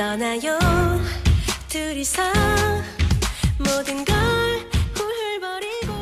떠나요 둘이서 모든 걸 훌훌버리고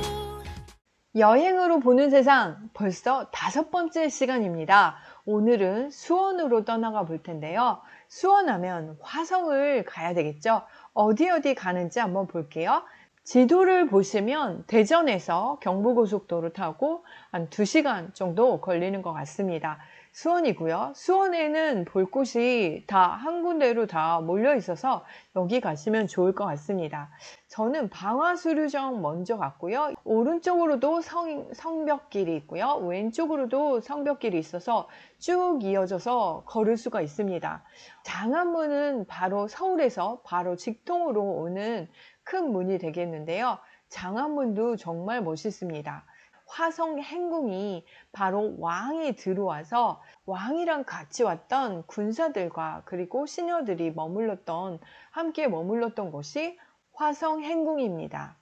여행으로 보는 세상 벌써 다섯 번째 시간입니다. 오늘은 수원으로 떠나가 볼 텐데요. 수원하면 화성을 가야 되겠죠? 어디 어디 가는지 한번 볼게요. 지도를 보시면 대전에서 경부고속도로 타고 한 2시간 정도 걸리는 것 같습니다. 수원이고요. 수원에는 볼 곳이 다 한 군데로 다 몰려 있어서 여기 가시면 좋을 것 같습니다. 저는 방화수류정 먼저 갔고요. 오른쪽으로도 성, 성벽길이 있고요. 왼쪽으로도 성벽길이 있어서 쭉 이어져서 걸을 수가 있습니다. 장안문은 바로 서울에서 바로 직통으로 오는 큰 문이 되겠는데요. 장안문도 정말 멋있습니다. 화성 행궁이 바로 왕이 들어와서 왕이랑 같이 왔던 군사들과 그리고 시녀들이 머물렀던 함께 머물렀던 곳이 화성 행궁입니다.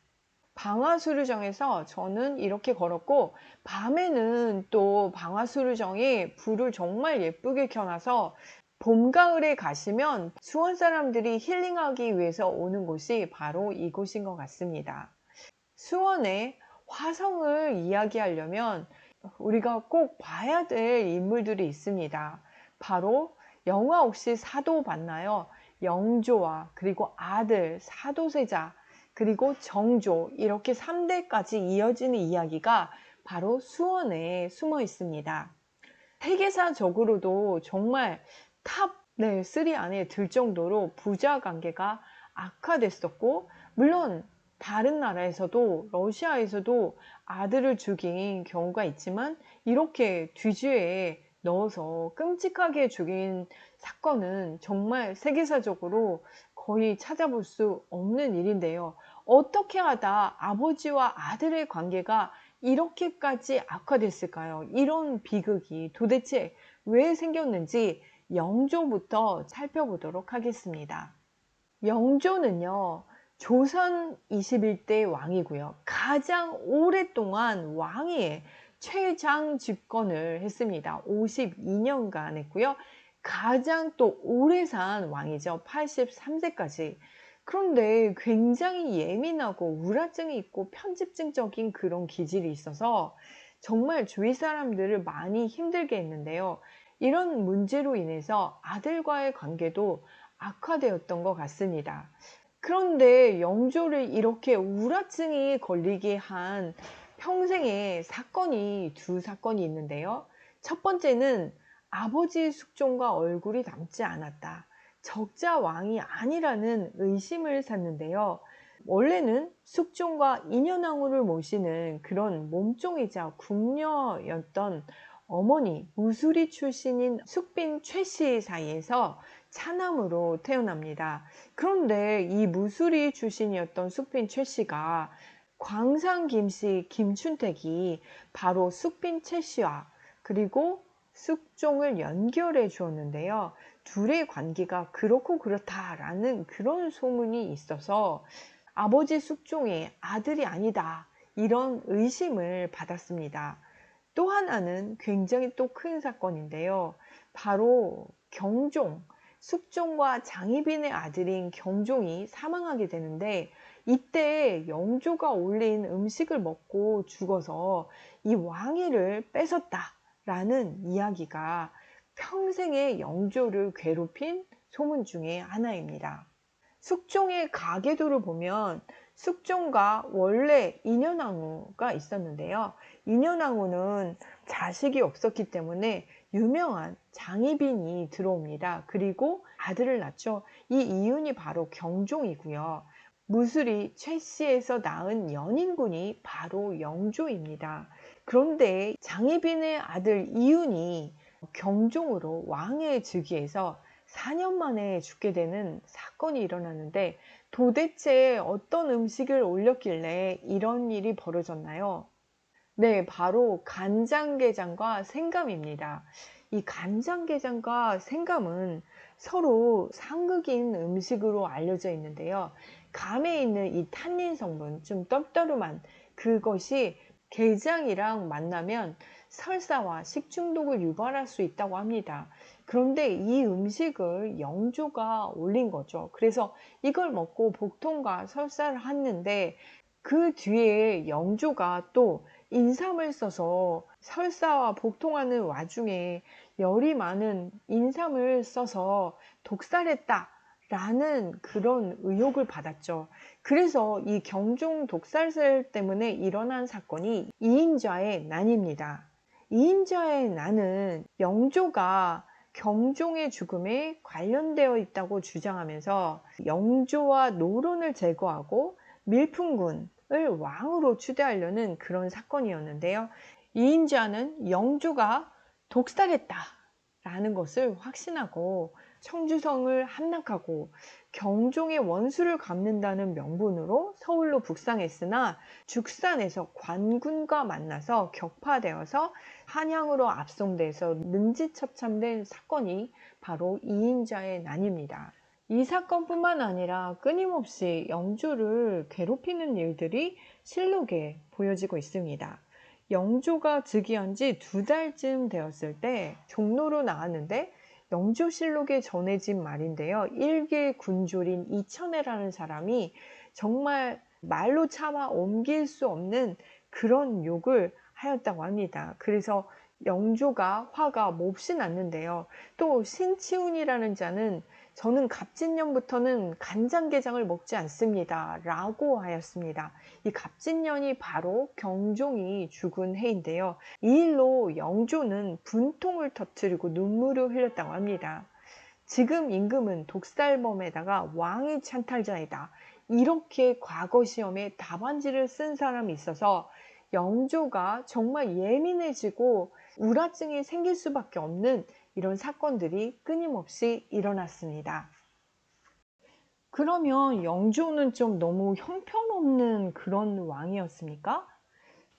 방화수류정에서 저는 이렇게 걸었고 밤에는 또 방화수류정에 불을 정말 예쁘게 켜놔서 봄, 가을에 가시면 수원 사람들이 힐링하기 위해서 오는 곳이 바로 이곳인 것 같습니다. 수원에 화성을 이야기하려면 우리가 꼭 봐야 될 인물들이 있습니다. 바로 영화 혹시 사도 봤나요? 영조와 그리고 아들 사도세자 그리고 정조 이렇게 3대까지 이어지는 이야기가 바로 수원에 숨어 있습니다. 세계사적으로도 정말 탑 네, 3 안에 들 정도로 부자 관계가 악화됐었고 물론 다른 나라에서도 러시아에서도 아들을 죽인 경우가 있지만 이렇게 뒤주에 넣어서 끔찍하게 죽인 사건은 정말 세계사적으로 거의 찾아볼 수 없는 일인데요. 어떻게 하다 아버지와 아들의 관계가 이렇게까지 악화됐을까요? 이런 비극이 도대체 왜 생겼는지 영조부터 살펴보도록 하겠습니다. 영조는요, 조선 21대 왕이고요. 가장 오랫동안 왕위에 최장 집권을 했습니다. 52년간 했고요. 가장 또 오래 산 왕이죠. 83세까지. 그런데 굉장히 예민하고 우울증이 있고 편집증적인 그런 기질이 있어서 정말 주위 사람들을 많이 힘들게 했는데요. 이런 문제로 인해서 아들과의 관계도 악화되었던 것 같습니다. 그런데 영조를 이렇게 우울증이 걸리게 한 평생의 사건이 두 사건이 있는데요. 첫 번째는 아버지 숙종과 얼굴이 닮지 않았다. 적자 왕이 아니라는 의심을 샀는데요. 원래는 숙종과 인현왕후를 모시는 그런 몸종이자 궁녀였던 어머니 무수리 출신인 숙빈 최 씨 사이에서 차남으로 태어납니다. 그런데 이 무수리 출신이었던 숙빈 최 씨가 광산 김씨 김춘택이 바로 숙빈 최 씨와 그리고 숙종을 연결해 주었는데요. 둘의 관계가 그렇고 그렇다라는 그런 소문이 있어서 아버지 숙종의 아들이 아니다. 이런 의심을 받았습니다. 또 하나는 굉장히 또 큰 사건인데요. 바로 경종, 숙종과 장희빈의 아들인 경종이 사망하게 되는데 이때 영조가 올린 음식을 먹고 죽어서 이 왕위를 뺏었다라는 이야기가 평생의 영조를 괴롭힌 소문 중에 하나입니다. 숙종의 가계도를 보면 숙종과 원래 인현왕후가 있었는데요. 인현왕후는 자식이 없었기 때문에 유명한 장희빈이 들어옵니다. 그리고 아들을 낳죠. 이 이윤이 바로 경종이고요. 무술이 최씨에서 낳은 연인군이 바로 영조입니다. 그런데 장희빈의 아들 이윤이 경종으로 왕의 즉위해서 4년 만에 죽게 되는 사건이 일어나는데 도대체 어떤 음식을 올렸길래 이런 일이 벌어졌나요? 네, 바로 간장게장과 생감입니다. 이 간장게장과 생감은 서로 상극인 음식으로 알려져 있는데요. 감에 있는 이 탄닌 성분, 좀 떡떠름한 그것이 게장이랑 만나면 설사와 식중독을 유발할 수 있다고 합니다. 그런데 이 음식을 영조가 올린 거죠. 그래서 이걸 먹고 복통과 설사를 했는데 그 뒤에 영조가 또 인삼을 써서 설사와 복통하는 와중에 열이 많은 인삼을 써서 독살했다. 라는 그런 의혹을 받았죠. 그래서 이 경종 독살설 때문에 일어난 사건이 이인자의 난입니다. 이인자의 난은 영조가 경종의 죽음에 관련되어 있다고 주장하면서 영조와 노론을 제거하고 밀풍군을 왕으로 추대하려는 그런 사건이었는데요. 이인자는 영조가 독살했다라는 것을 확신하고 청주성을 함락하고 경종의 원수를 갚는다는 명분으로 서울로 북상했으나 죽산에서 관군과 만나서 격파되어서 한양으로 압송돼서 능지처참된 사건이 바로 이인자의 난입니다. 이 사건뿐만 아니라 끊임없이 영조를 괴롭히는 일들이 실록에 보여지고 있습니다. 영조가 즉위한 지 두 달쯤 되었을 때 종로로 나왔는데 영조실록에 전해진 말인데요. 일개 군졸인 이천해라는 사람이 정말 말로 차마 옮길 수 없는 그런 욕을 하였다고 합니다. 그래서 영조가 화가 몹시 났는데요. 또 신치훈이라는 자는 저는 갑진년부터는 간장게장을 먹지 않습니다. 라고 하였습니다. 이 갑진년이 바로 경종이 죽은 해인데요. 이 일로 영조는 분통을 터뜨리고 눈물을 흘렸다고 합니다. 지금 임금은 독살범에다가 왕의 찬탈자이다. 이렇게 과거 시험에 답안지를 쓴 사람이 있어서 영조가 정말 예민해지고 우라증이 생길 수밖에 없는 이런 사건들이 끊임없이 일어났습니다. 그러면 영조는 좀 너무 형편없는 그런 왕이었습니까?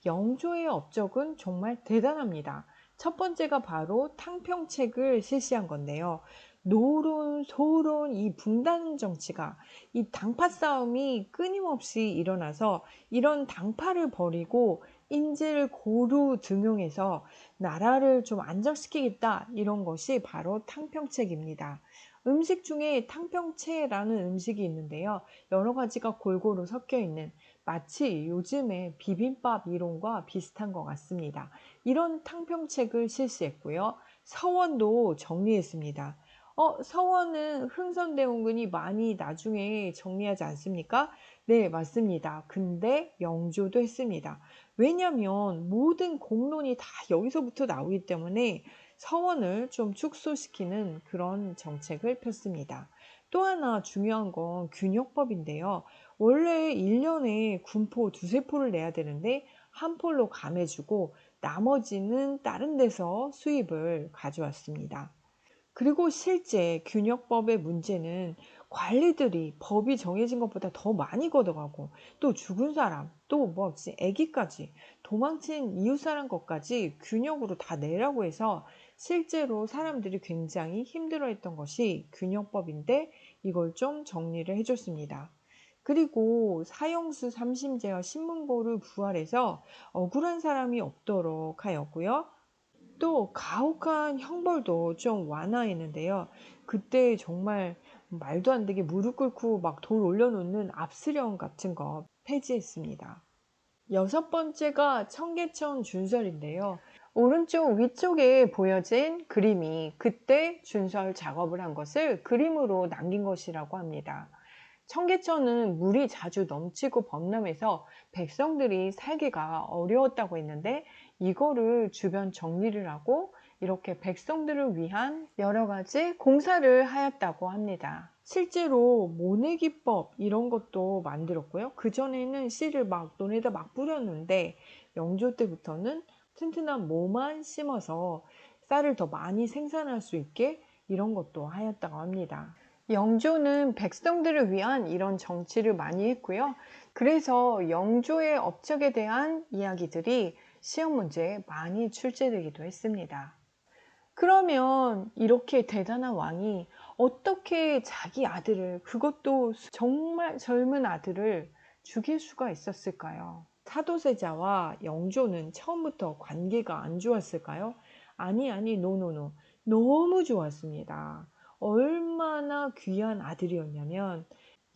영조의 업적은 정말 대단합니다. 첫 번째가 바로 탕평책을 실시한 건데요. 노론, 소론, 이 분단 정치가 이 당파 싸움이 끊임없이 일어나서 이런 당파를 버리고 인지를 고루 등용해서 나라를 좀 안정시키겠다 이런 것이 바로 탕평책입니다. 음식 중에 탕평채라는 음식이 있는데요. 여러 가지가 골고루 섞여 있는 마치 요즘의 비빔밥 이론과 비슷한 것 같습니다. 이런 탕평책을 실시했고요. 서원도 정리했습니다. 어, 서원은 흥선대원군이 많이 나중에 정리하지 않습니까? 네, 맞습니다. 근데 영조도 했습니다. 왜냐면 모든 공론이 다 여기서부터 나오기 때문에 서원을 좀 축소시키는 그런 정책을 폈습니다. 또 하나 중요한 건 균역법인데요. 원래 1년에 군포 두세 포를 내야 되는데 한 폴로 감해주고 나머지는 다른 데서 수입을 가져왔습니다. 그리고 실제 균역법의 문제는 관리들이 법이 정해진 것보다 더 많이 걷어가고 또 죽은 사람 또뭐 애기까지 도망친 이웃 사람 것까지 균역으로 다 내라고 해서 실제로 사람들이 굉장히 힘들어했던 것이 균역법인데 이걸 좀 정리를 해줬습니다. 그리고 사형수 삼심제와 신문보를 부활해서 억울한 사람이 없도록 하였고요. 또 가혹한 형벌도 좀 완화했는데요. 그때 정말 말도 안 되게 무릎 꿇고 막 돌 올려놓는 압수령 같은 거 폐지했습니다. 여섯 번째가 청계천 준설인데요. 오른쪽 위쪽에 보여진 그림이 그때 준설 작업을 한 것을 그림으로 남긴 것이라고 합니다. 청계천은 물이 자주 넘치고 범람해서 백성들이 살기가 어려웠다고 했는데 이거를 주변 정리를 하고 이렇게 백성들을 위한 여러 가지 공사를 하였다고 합니다. 실제로 모내기법 이런 것도 만들었고요. 그전에는 씨를 막 논에다 막 뿌렸는데 영조 때부터는 튼튼한 모만 심어서 쌀을 더 많이 생산할 수 있게 이런 것도 하였다고 합니다. 영조는 백성들을 위한 이런 정치를 많이 했고요. 그래서 영조의 업적에 대한 이야기들이 시험 문제에 많이 출제되기도 했습니다. 그러면 이렇게 대단한 왕이 어떻게 자기 아들을, 그것도 정말 젊은 아들을 죽일 수가 있었을까요? 사도세자와 영조는 처음부터 관계가 안 좋았을까요? 아니, 아니, 노노노. 너무 좋았습니다. 얼마나 귀한 아들이었냐면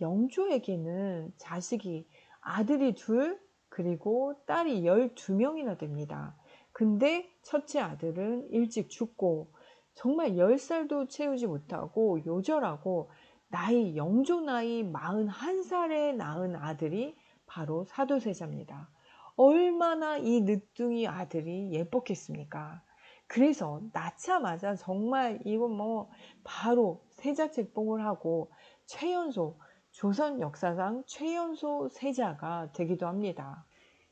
영조에게는 자식이 아들이 둘 그리고 딸이 12명이나 됩니다. 근데 첫째 아들은 일찍 죽고 정말 10살도 채우지 못하고 요절하고 나이 영조 나이 41살에 낳은 아들이 바로 사도세자입니다. 얼마나 이 늦둥이 아들이 예뻤겠습니까? 그래서 낳자마자 정말 이거 뭐 바로 세자 책봉을 하고 최연소 조선 역사상 최연소 세자가 되기도 합니다.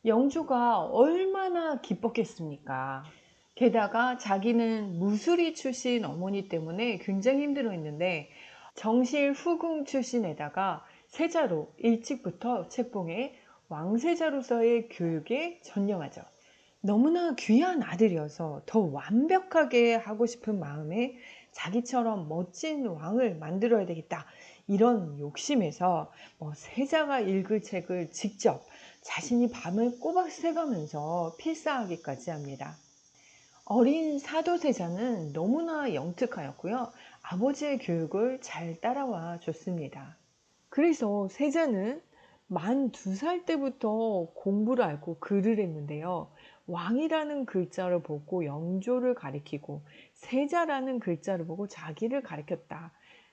영주가 얼마나 기뻤겠습니까? 게다가 자기는 무술이 출신 어머니 때문에 굉장히 힘들어 했는데 정실 후궁 출신에다가 세자로 일찍부터 책봉해 왕세자로서의 교육에 전념하죠. 너무나 귀한 아들이어서 더 완벽하게 하고 싶은 마음에 자기처럼 멋진 왕을 만들어야 되겠다. 이런 욕심에서 뭐 세자가 읽을 책을 직접 자신이 밤을 꼬박 새가면서 필사하기까지 합니다. 어린 사도세자는 너무나 영특하였고요. 아버지의 교육을 잘 따라와 줬습니다. 그래서 세자는 만 두 살 때부터 공부를 알고 글을 했는데요. 왕이라는 글자를 보고 영조를 가리키고 세자라는 글자를 보고 자기를 가리켰다.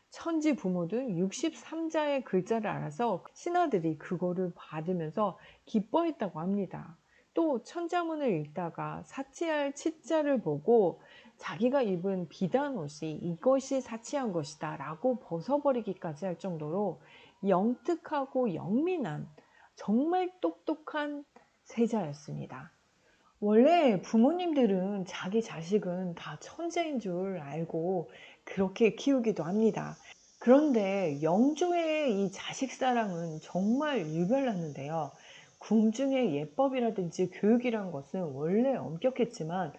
천지 부모든 63자의 글자를 알아서 신하들이 그거를 받으면서 기뻐했다고 합니다. 또 천자문을 읽다가 사치할 치자를 보고 자기가 입은 비단 옷이 이것이 사치한 것이다 라고 벗어버리기까지 할 정도로 영특하고 영민한 정말 똑똑한 세자였습니다. 원래 부모님들은 자기 자식은 다 천재인 줄 알고 그렇게 키우기도 합니다. 그런데 영조의 이 자식 사랑은 정말 유별났는데요. 궁중의 예법이라든지 교육이란 것은 원래 엄격했지만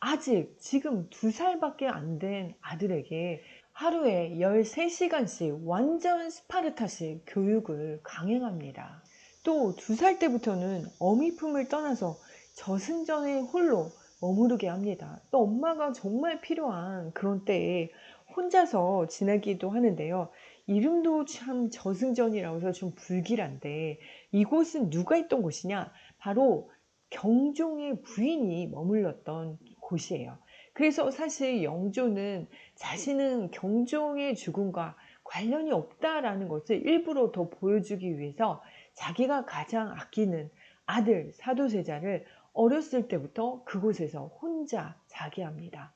아직 지금 두 살밖에 안 된 아들에게 하루에 13시간씩 완전 스파르타식 교육을 강행합니다. 또 두 살 때부터는 어미 품을 떠나서 저승전에 홀로 머무르게 합니다. 또 엄마가 정말 필요한 그런 때에 혼자서 지내기도 하는데요. 이름도 참 저승전이라고 해서 좀 불길한데 이곳은 누가 있던 곳이냐? 바로 경종의 부인이 머물렀던 곳이에요. 그래서 사실 영조는 자신은 경종의 죽음과 관련이 없다라는 것을 일부러 더 보여주기 위해서 자기가 가장 아끼는 아들 사도세자를 어렸을 때부터 그곳에서 혼자 자게 합니다.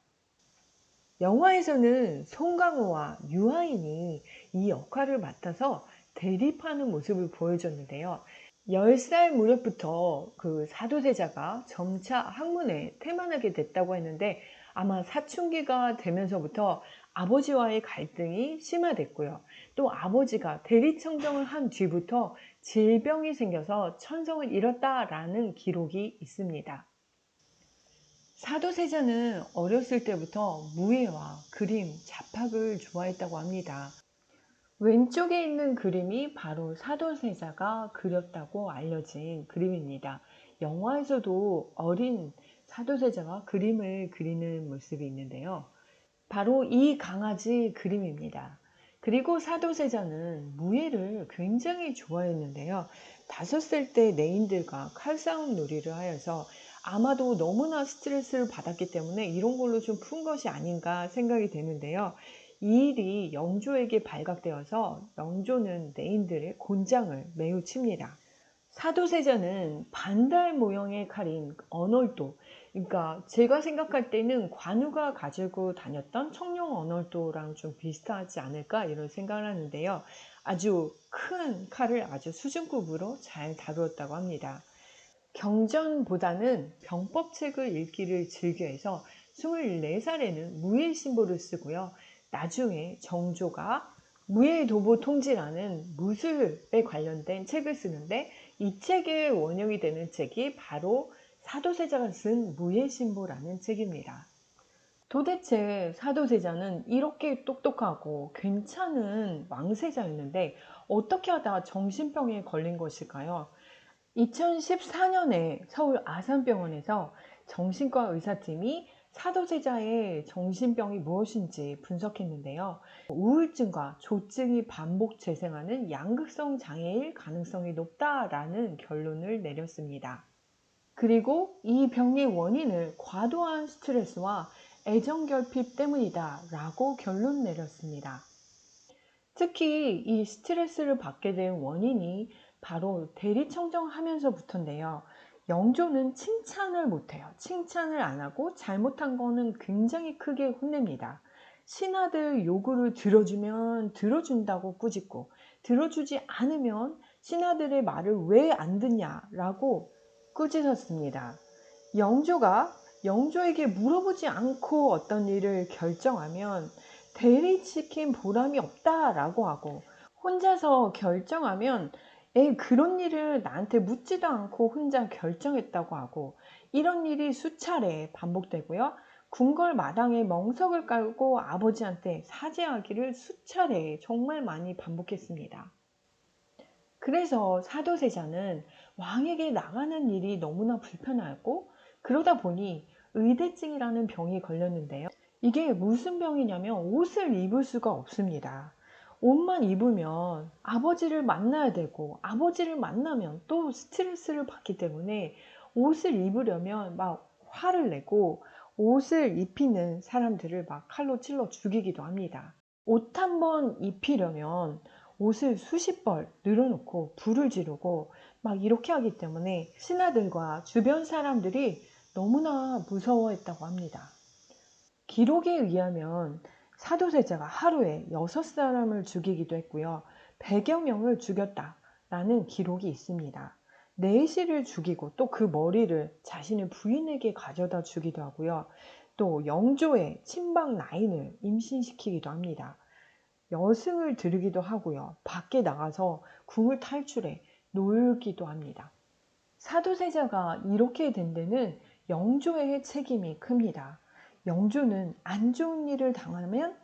영화에서는 송강호와 유아인이 이 역할을 맡아서 대립하는 모습을 보여줬는데요. 10살 무렵부터 그 사도세자가 점차 학문에 태만하게 됐다고 했는데 아마 사춘기가 되면서부터 아버지와의 갈등이 심화됐고요. 또 아버지가 대리청정을 한 뒤부터 질병이 생겨서 천성을 잃었다라는 기록이 있습니다. 사도세자는 어렸을 때부터 무예와 그림, 잡학을 좋아했다고 합니다. 왼쪽에 있는 그림이 바로 사도세자가 그렸다고 알려진 그림입니다. 영화에서도 어린 사도세자가 그림을 그리는 모습이 있는데요. 바로 이 강아지 그림입니다. 그리고 사도세자는 무예를 굉장히 좋아했는데요. 다섯 살 때 내인들과 칼싸움 놀이를 하여서 아마도 너무나 스트레스를 받았기 때문에 이런 걸로 좀 푼 것이 아닌가 생각이 되는데요. 이 일이 영조에게 발각되어서 영조는 내인들의 곤장을 매우 칩니다. 사도세자는 반달 모형의 칼인 언월도, 그러니까 제가 생각할 때는 관우가 가지고 다녔던 청룡 언월도랑 좀 비슷하지 않을까 이런 생각을 하는데요. 아주 큰 칼을 아주 수준급으로 잘 다루었다고 합니다. 경전보다는 병법책을 읽기를 즐겨해서 24살에는 무예 신보를 쓰고요. 나중에 정조가 무예 도보 통지라는 무술에 관련된 책을 쓰는데 이 책의 원형이 되는 책이 바로 사도세자가 쓴 무예 신보라는 책입니다. 도대체 사도세자는 이렇게 똑똑하고 괜찮은 왕세자였는데 어떻게 하다 정신병에 걸린 것일까요? 2014년에 서울 아산병원에서 정신과 의사팀이 사도세자의 정신병이 무엇인지 분석했는데요. 우울증과 조증이 반복 재생하는 양극성 장애일 가능성이 높다라는 결론을 내렸습니다. 그리고 이 병의 원인을 과도한 스트레스와 애정 결핍 때문이다 라고 결론 내렸습니다. 특히 이 스트레스를 받게 된 원인이 바로 대리청정하면서부터인데요. 영조는 칭찬을 못해요. 칭찬을 안 하고 잘못한 거는 굉장히 크게 혼냅니다. 신하들 요구를 들어주면 들어준다고 꾸짖고 들어주지 않으면 신하들의 말을 왜 안 듣냐라고 꾸짖었습니다. 영조가 영조에게 물어보지 않고 어떤 일을 결정하면 대리시킨 보람이 없다라고 하고 혼자서 결정하면 에 그런 일을 나한테 묻지도 않고 혼자 결정했다고 하고 이런 일이 수차례 반복되고요. 궁궐 마당에 멍석을 깔고 아버지한테 사죄하기를 수차례 정말 많이 반복했습니다. 그래서 사도세자는 왕에게 나가는 일이 너무나 불편하고 그러다 보니 의대증이라는 병이 걸렸는데요. 이게 무슨 병이냐면 옷을 입을 수가 없습니다. 옷만 입으면 아버지를 만나야 되고 아버지를 만나면 또 스트레스를 받기 때문에 옷을 입으려면 막 화를 내고 옷을 입히는 사람들을 막 칼로 찔러 죽이기도 합니다. 옷 한 번 입히려면 옷을 수십 벌 늘어놓고 불을 지르고 막 이렇게 하기 때문에 신하들과 주변 사람들이 너무나 무서워했다고 합니다. 기록에 의하면 사도세자가 하루에 여섯 사람을 죽이기도 했고요. 100여 명을 죽였다라는 기록이 있습니다. 내시를 죽이고 또 그 머리를 자신의 부인에게 가져다 주기도 하고요. 또 영조의 친박 라인을 임신시키기도 합니다. 여승을 들이기도 하고요. 밖에 나가서 궁을 탈출해 놀기도 합니다. 사도세자가 이렇게 된 데는 영조의 책임이 큽니다. 영조는 안 좋은 일을 당하면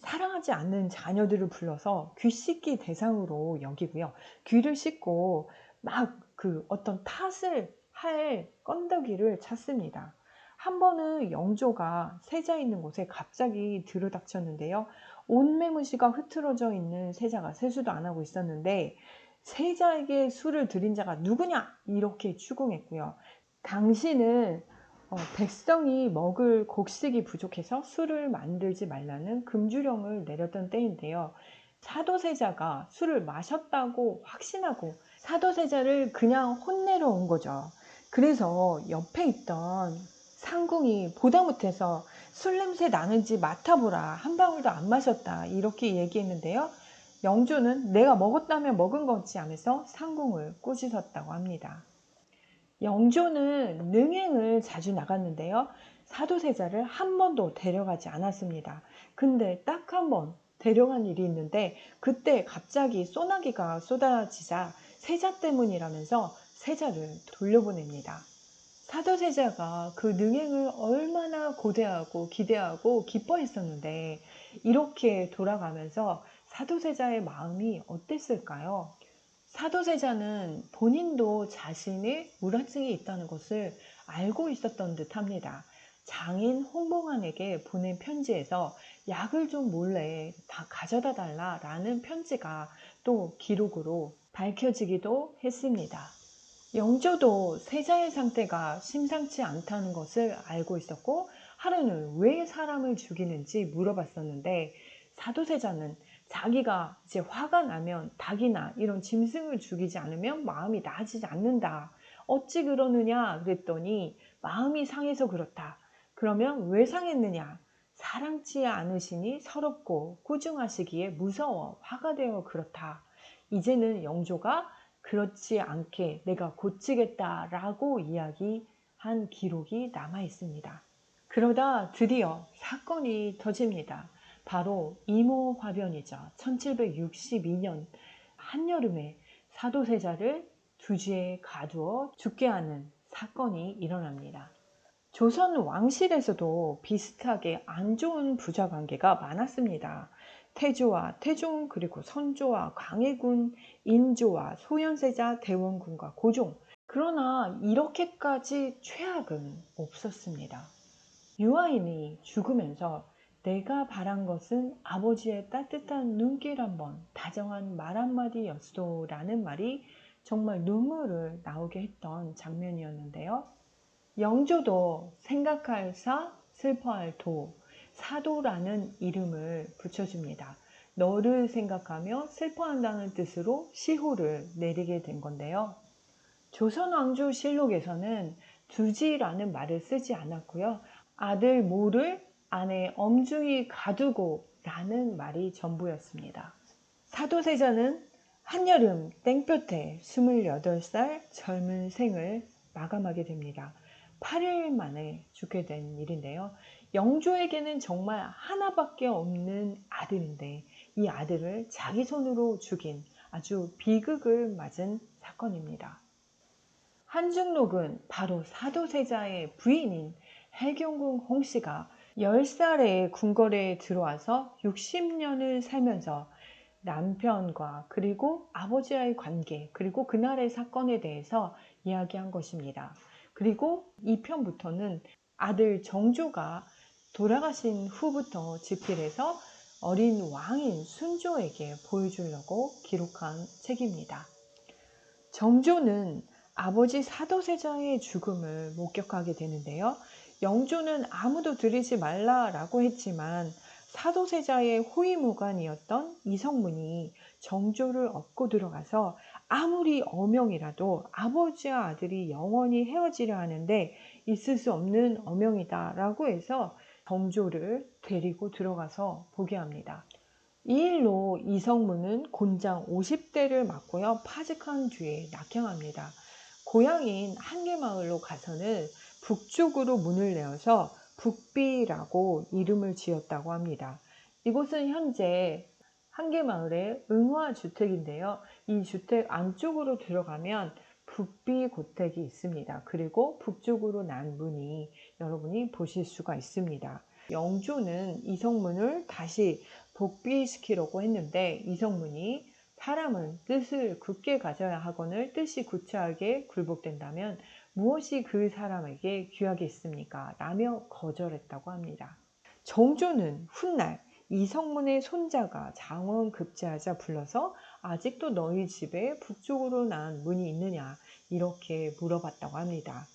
사랑하지 않는 자녀들을 불러서 귀 씻기 대상으로 여기고요. 귀를 씻고 막 그 어떤 탓을 할 건더기를 찾습니다. 한 번은 영조가 세자 있는 곳에 갑자기 들어닥쳤는데요. 온매무시가 흐트러져 있는 세자가 세수도 안 하고 있었는데 세자에게 술을 들인 자가 누구냐 이렇게 추궁했고요. 당신은 어, 백성이 먹을 곡식이 부족해서 술을 만들지 말라는 금주령을 내렸던 때인데요. 사도세자가 술을 마셨다고 확신하고 사도세자를 그냥 혼내러 온 거죠. 그래서 옆에 있던 상궁이 보다 못해서 술 냄새 나는지 맡아보라. 한 방울도 안 마셨다. 이렇게 얘기했는데요. 영조는 내가 먹었다면 먹은 거지 하면서 상궁을 꾸짖었다고 합니다. 영조는 능행을 자주 나갔는데요. 사도세자를 한 번도 데려가지 않았습니다. 근데 딱 한 번 데려간 일이 있는데 그때 갑자기 소나기가 쏟아지자 세자 때문이라면서 세자를 돌려보냅니다. 사도세자가 그 능행을 얼마나 고대하고 기대하고 기뻐했었는데 이렇게 돌아가면서 사도세자의 마음이 어땠을까요? 사도세자는 본인도 자신의 우울증이 있다는 것을 알고 있었던 듯 합니다. 장인 홍봉안에게 보낸 편지에서 약을 좀 몰래 다 가져다 달라라는 편지가 또 기록으로 밝혀지기도 했습니다. 영조도 세자의 상태가 심상치 않다는 것을 알고 있었고 하루는 왜 사람을 죽이는지 물어봤었는데 사도세자는 자기가 이제 화가 나면 닭이나 이런 짐승을 죽이지 않으면 마음이 나아지지 않는다. 어찌 그러느냐 그랬더니 마음이 상해서 그렇다. 그러면 왜 상했느냐? 사랑치 않으시니 서럽고 꾸중하시기에 무서워 화가 되어 그렇다. 이제는 영조가 그렇지 않게 내가 고치겠다라고 이야기한 기록이 남아 있습니다. 그러다 드디어 사건이 터집니다. 바로 이모화변이죠. 1762년 한여름에 사도세자를 두지에 가두어 죽게 하는 사건이 일어납니다. 조선 왕실에서도 비슷하게 안 좋은 부자 관계가 많았습니다. 태조와 태종 그리고 선조와 광해군, 인조와 소현세자, 대원군과 고종 그러나 이렇게까지 최악은 없었습니다. 유아인이 죽으면서 내가 바란 것은 아버지의 따뜻한 눈길 한번 다정한 말 한마디였소 라는 말이 정말 눈물을 나오게 했던 장면이었는데요. 영조도 생각할 사, 슬퍼할 도, 사도라는 이름을 붙여줍니다. 너를 생각하며 슬퍼한다는 뜻으로 시호를 내리게 된 건데요. 조선왕조 실록에서는 두지라는 말을 쓰지 않았고요. 아들 모를 아내 엄중히 가두고 라는 말이 전부였습니다. 사도세자는 한여름 땡볕에 28살 젊은 생을 마감하게 됩니다. 8일 만에 죽게 된 일인데요. 영조에게는 정말 하나밖에 없는 아들인데 이 아들을 자기 손으로 죽인 아주 비극을 맞은 사건입니다. 한중록은 바로 사도세자의 부인인 해경궁 홍씨가 10살에 궁궐에 들어와서 60년을 살면서 남편과 그리고 아버지와의 관계 그리고 그날의 사건에 대해서 이야기한 것입니다. 그리고 2편부터는 아들 정조가 돌아가신 후부터 집필해서 어린 왕인 순조에게 보여주려고 기록한 책입니다. 정조는 아버지 사도세자의 죽음을 목격하게 되는데요. 영조는 아무도 들이지 말라라고 했지만 사도세자의 호위무관이었던 이성문이 정조를 업고 들어가서 아무리 어명이라도 아버지와 아들이 영원히 헤어지려 하는데 있을 수 없는 어명이다라고 해서 정조를 데리고 들어가서 보게 합니다. 이 일로 이성문은 곤장 50대를 맞고요. 파직한 뒤에 낙향합니다. 고향인 한계마을로 가서는 북쪽으로 문을 내어서 북비라고 이름을 지었다고 합니다. 이곳은 현재 한계마을의 응화주택인데요. 이 주택 안쪽으로 들어가면 북비 고택이 있습니다. 그리고 북쪽으로 난 문이 여러분이 보실 수가 있습니다. 영조는 이성문을 다시 복비시키려고 했는데 이성문이 사람은 뜻을 굳게 가져야 하거늘 뜻이 구차하게 굴복된다면 무엇이 그 사람에게 귀하겠습니까? 라며 거절했다고 합니다. 정조는 훗날 이성문의 손자가 장원 급제하자 불러서 아직도 너희 집에 북쪽으로 난 문이 있느냐 이렇게 물어봤다고 합니다.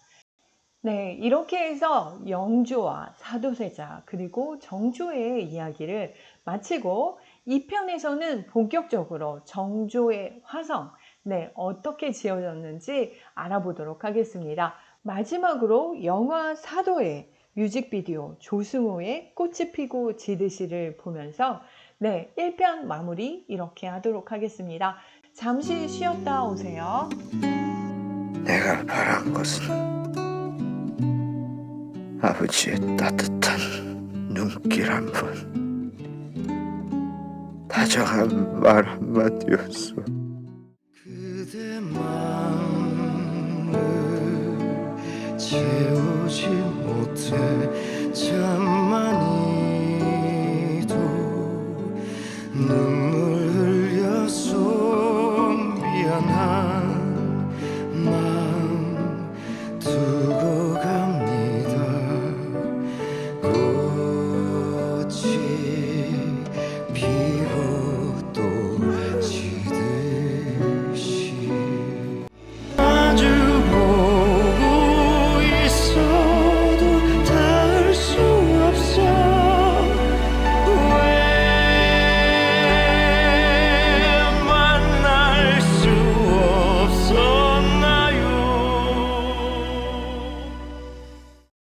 네, 이렇게 해서 영조와 사도세자 그리고 정조의 이야기를 마치고 이 편에서는 본격적으로 정조의 화성 네, 어떻게 지어졌는지 알아보도록 하겠습니다. 마지막으로 영화 사도의 뮤직비디오 조승우의 꽃이 피고 지듯이를 보면서 네, 1편 마무리 이렇게 하도록 하겠습니다. 잠시 쉬었다 오세요. 내가 바란 것은 아버지의 따뜻한 눈길 한 번, 다정한 말 한마디였어. 마음을 채우지 못해 참